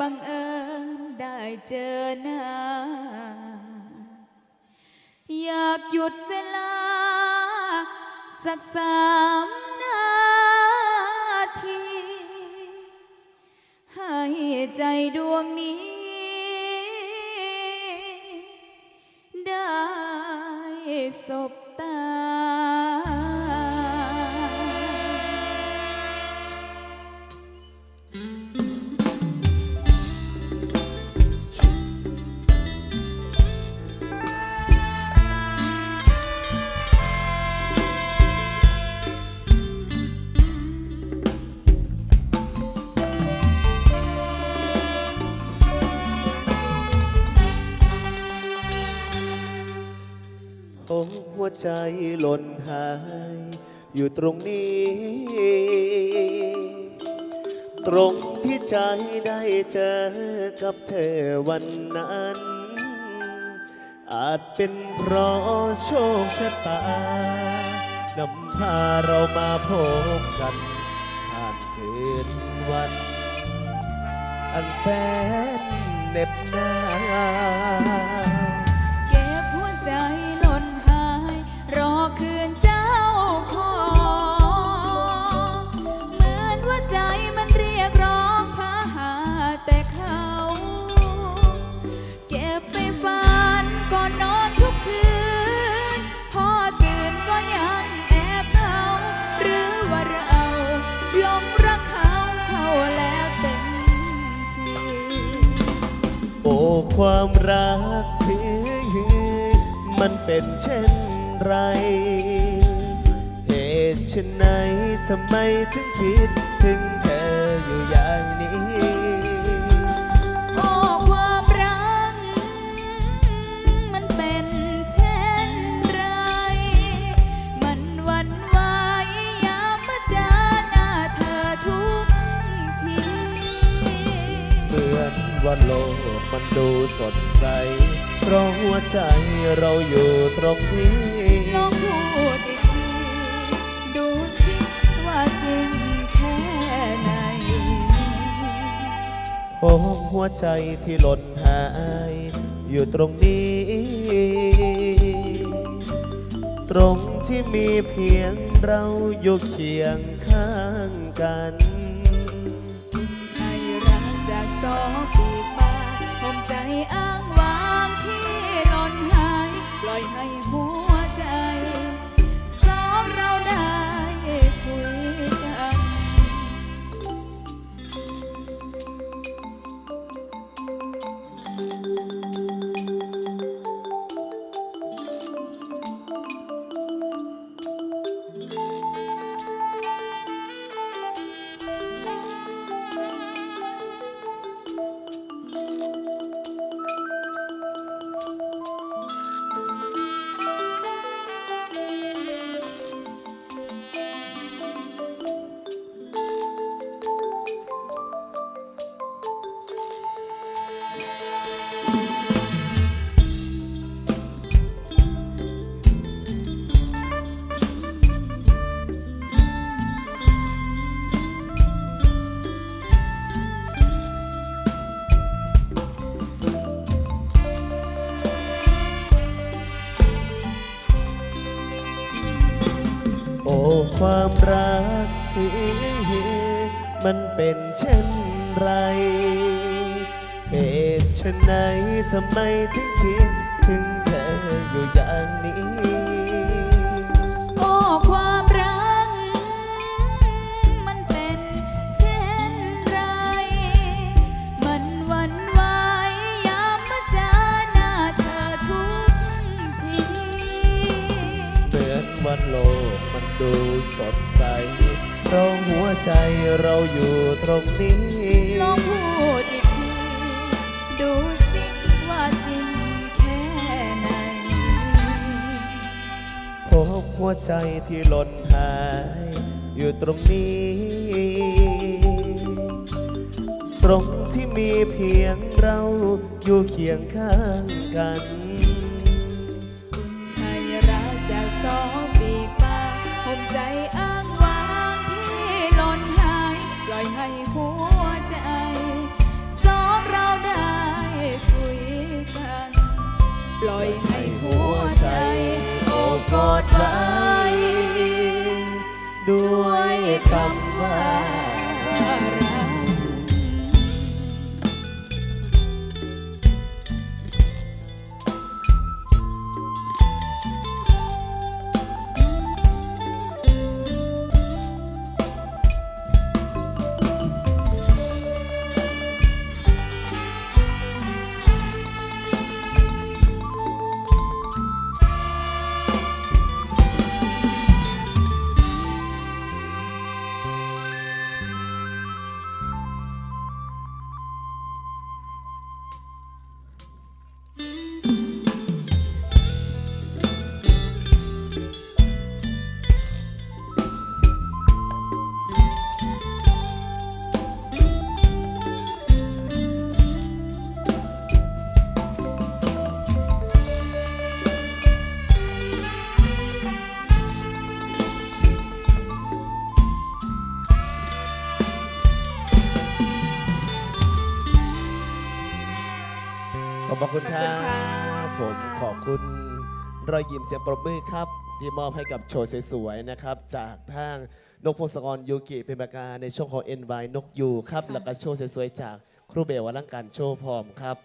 บังเอิญได้เจอหน้า อยากหยุดเวลา สักสามนาที ให้ใจดวงนี้ ใจหล่นหาย อยู่ตรงนี้ ตรงที่ใจได้เจอกับเธอวันนั้น อาจเป็นเพราะโชคชะตานำพาเรามาพบกันผ่านคืนวัน อันแสนเหน็บหนาว ความรักที่มันเป็นเช่นไร เหตุเช่นไหนทำไมถึงคิดถึงเธออยู่อย่างนี้ มือนว่าโลกมันดูสดใส เพราะหัวใจเราอยู่ตรงนี้ ลองพูดอีกที ดูสิว่าจริงแค่ไหน โอ้หัวใจที่หล่นหาย อยู่ตรงนี้ ตรงที่มีเพียงเราอยู่เคียงข้างกัน องปีกมาผมใจอ้างว้างที่หล่นหายปล่อยให้ ความรักมันเป็นเช่นไร เหตุเช่นไหนทำไมถึงคิดถึงเธออยู่อย่างนี้ ดูสดใสเพราะหัวใจเราอยู่ตรงนี้ลองพูดอีกทีดูสิว่าจริงแค่ไหนพบหัวใจที่หล่นหาย อยู่ตรงนี้ ตรงที่มีเพียงเราอยู่เคียงข้างกัน ให้รักจากสองปีกมาผม ใจอ้า ขอบพระคุณครัขอบคุณค่ะบผมขอบคุณรอยยิ้มเสียงปรบมือครับ ที่มอบให้กับโชว์สวยๆนะครับ จากทางนกพงศกรยูกิเป็นประการในช่วงของ NY นกยูครับ แล้วก็โชว์สวยๆจากครูเบลวลังการโชว์พร้อมครับ